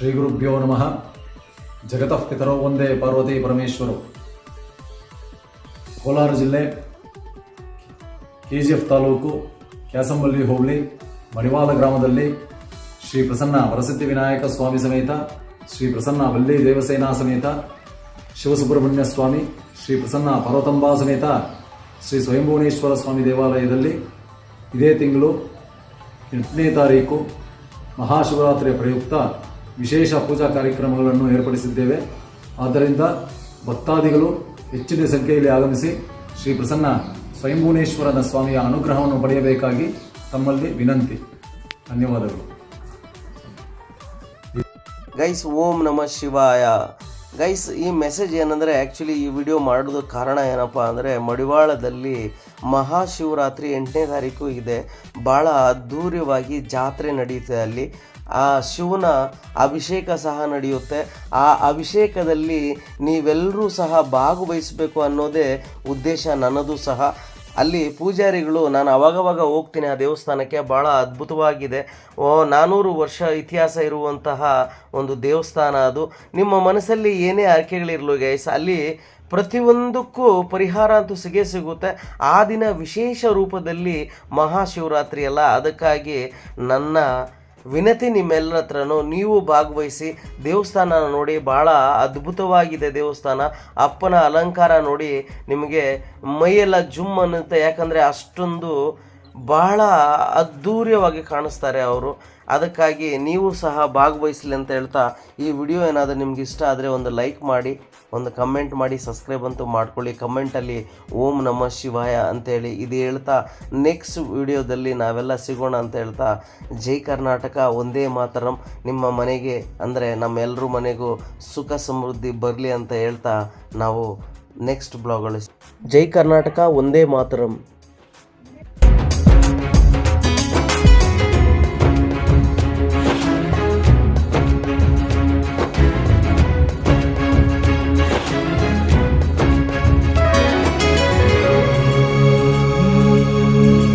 ಶ್ರೀ ಗುರುಭ್ಯೋ ನಮಃ. ಜಗತಃ ಪಿತರೋ ಒಂದೇ ಪಾರ್ವತಿ ಪರಮೇಶ್ವರು. ಕೋಲಾರ ಜಿಲ್ಲೆ ಕೆ ಜಿ ಎಫ್ ತಾಲೂಕು, ಕ್ಯಾಸಂಬಲ್ಲಿ ಹೋಬಳಿ, ಮಡಿವಾಳ ಗ್ರಾಮದಲ್ಲಿ ಶ್ರೀ ಪ್ರಸನ್ನ ವರಸಿದ್ಧಿ ವಿನಾಯಕ ಸ್ವಾಮಿ ಸಮೇತ, ಶ್ರೀ ಪ್ರಸನ್ನ ವಲ್ಲಿ ದೇವಸೇನಾ ಸಮೇತ, ಶಿವಸುಬ್ರಹ್ಮಣ್ಯ ಸ್ವಾಮಿ, ಶ್ರೀ ಪ್ರಸನ್ನ ಪರ್ವತಂಬಾ ಸಮೇತ ಶ್ರೀ ಸ್ವಯಂಭುವನೇಶ್ವರ ಸ್ವಾಮಿ ದೇವಾಲಯದಲ್ಲಿ ಇದೇ ತಿಂಗಳು ಎಂಟನೇ ತಾರೀಕು ಮಹಾಶಿವರಾತ್ರಿಯ ಪ್ರಯುಕ್ತ ವಿಶೇಷ ಪೂಜಾ ಕಾರ್ಯಕ್ರಮಗಳನ್ನು ಏರ್ಪಡಿಸಿದ್ದೇವೆ. ಆದ್ದರಿಂದ ಭಕ್ತಾದಿಗಳು ಹೆಚ್ಚಿನ ಸಂಖ್ಯೆಯಲ್ಲಿ ಆಗಮಿಸಿ ಶ್ರೀ ಪ್ರಸನ್ನ ಸ್ವಯಂಭುವನೇಶ್ವರನ ಸ್ವಾಮಿಯ ಅನುಗ್ರಹವನ್ನು ಪಡೆಯಬೇಕಾಗಿ ತಮ್ಮಲ್ಲಿ ವಿನಂತಿ. ಧನ್ಯವಾದಗಳು. ಗೈಸ್, ಓಂ ನಮಃ ಶಿವಾಯ. ಗೈಸ್ ಈ ಮೆಸೇಜ್ ಏನಂದರೆ ಆ್ಯಕ್ಚುಲಿ ಈ ವಿಡಿಯೋ ಮಾಡೋದು ಕಾರಣ ಏನಪ್ಪ ಅಂದರೆ ಮಡಿವಾಳದಲ್ಲಿ ಮಹಾಶಿವರಾತ್ರಿ ಎಂಟನೇ ತಾರೀಕು ಇದೆ. ಭಾಳ ಅದ್ಧೂರ್ಯವಾಗಿ ಜಾತ್ರೆ ನಡೆಯುತ್ತೆ ಅಲ್ಲಿ. ಆ ಶಿವನ ಅಭಿಷೇಕ ಸಹ ನಡೆಯುತ್ತೆ. ಆ ಅಭಿಷೇಕದಲ್ಲಿ ನೀವೆಲ್ಲರೂ ಸಹ ಭಾಗವಹಿಸಬೇಕು ಅನ್ನೋದೇ ಉದ್ದೇಶ, ನನ್ನದು ಸಹ. ಅಲ್ಲಿ ಪೂಜಾರಿಗಳು, ನಾನು ಅವಾಗವಾಗ ಹೋಗ್ತೀನಿ, ಆ ದೇವಸ್ಥಾನಕ್ಕೆ ಭಾಳ ಅದ್ಭುತವಾಗಿದೆ. ಓ ನಾನ್ನೂರು ವರ್ಷ ಇತಿಹಾಸ ಇರುವಂತಹ ಒಂದು ದೇವಸ್ಥಾನ ಅದು. ನಿಮ್ಮ ಮನಸ್ಸಲ್ಲಿ ಏನೇ ಆಯ್ಕೆಗಳಿರಲು ಗೈಸ್ ಅಲ್ಲಿ ಪ್ರತಿಯೊಂದಕ್ಕೂ ಪರಿಹಾರ ಅಂತೂ ಸಿಗೇ ಸಿಗುತ್ತೆ. ಆ ದಿನ ವಿಶೇಷ ರೂಪದಲ್ಲಿ ಮಹಾಶಿವರಾತ್ರಿ ಅಲ್ಲ, ಅದಕ್ಕಾಗಿ ನನ್ನ ವಿನತಿ ನಿಮ್ಮೆಲ್ಲರ ಹತ್ರನೂ ನೀವು ಭಾಗವಹಿಸಿ ದೇವಸ್ಥಾನ ನೋಡಿ ಭಾಳ ಅದ್ಭುತವಾಗಿದೆ ದೇವಸ್ಥಾನ. ಅಪ್ಪನ ಅಲಂಕಾರ ನೋಡಿ ನಿಮಗೆ ಮೈಯೆಲ್ಲ ಜುಮ್ ಅನ್ನುತ್ತೆ. ಯಾಕಂದರೆ ಅಷ್ಟೊಂದು ಬಹಳ ಅದ್ಧೂರ್ಯವಾಗಿ ಕಾಣಿಸ್ತಾರೆ ಅವರು. ಅದಕ್ಕಾಗಿ ನೀವು ಸಹ ಭಾಗವಹಿಸಲಿ ಅಂತ ಹೇಳ್ತಾ ಈ ವಿಡಿಯೋ ಏನಾದರೂ ನಿಮ್ಗೆ ಇಷ್ಟ ಆದರೆ ಒಂದು ಲೈಕ್ ಮಾಡಿ, ಒಂದು ಕಮೆಂಟ್ ಮಾಡಿ, ಸಬ್ಸ್ಕ್ರೈಬ್ ಅಂತೂ ಮಾಡ್ಕೊಳ್ಳಿ. ಕಮೆಂಟಲ್ಲಿ ಓಂ ನಮ ಶಿವಾಯ ಅಂತೇಳಿ ಇದು ಹೇಳ್ತಾ ನೆಕ್ಸ್ಟ್ ವಿಡಿಯೋದಲ್ಲಿ ನಾವೆಲ್ಲ ಸಿಗೋಣ ಅಂತ ಹೇಳ್ತಾ ಜೈ ಕರ್ನಾಟಕ, ಒಂದೇ ಮಾತರಂ. ನಿಮ್ಮ ಮನೆಗೆ ಅಂದರೆ ನಮ್ಮೆಲ್ಲರ ಮನೆಗೂ ಸುಖ ಸಮೃದ್ಧಿ ಬರಲಿ ಅಂತ ಹೇಳ್ತಾ ನಾವು ನೆಕ್ಸ್ಟ್ ಬ್ಲಾಗ್ಗಳು ಜೈ ಕರ್ನಾಟಕ, ಒಂದೇ ಮಾತರಂ.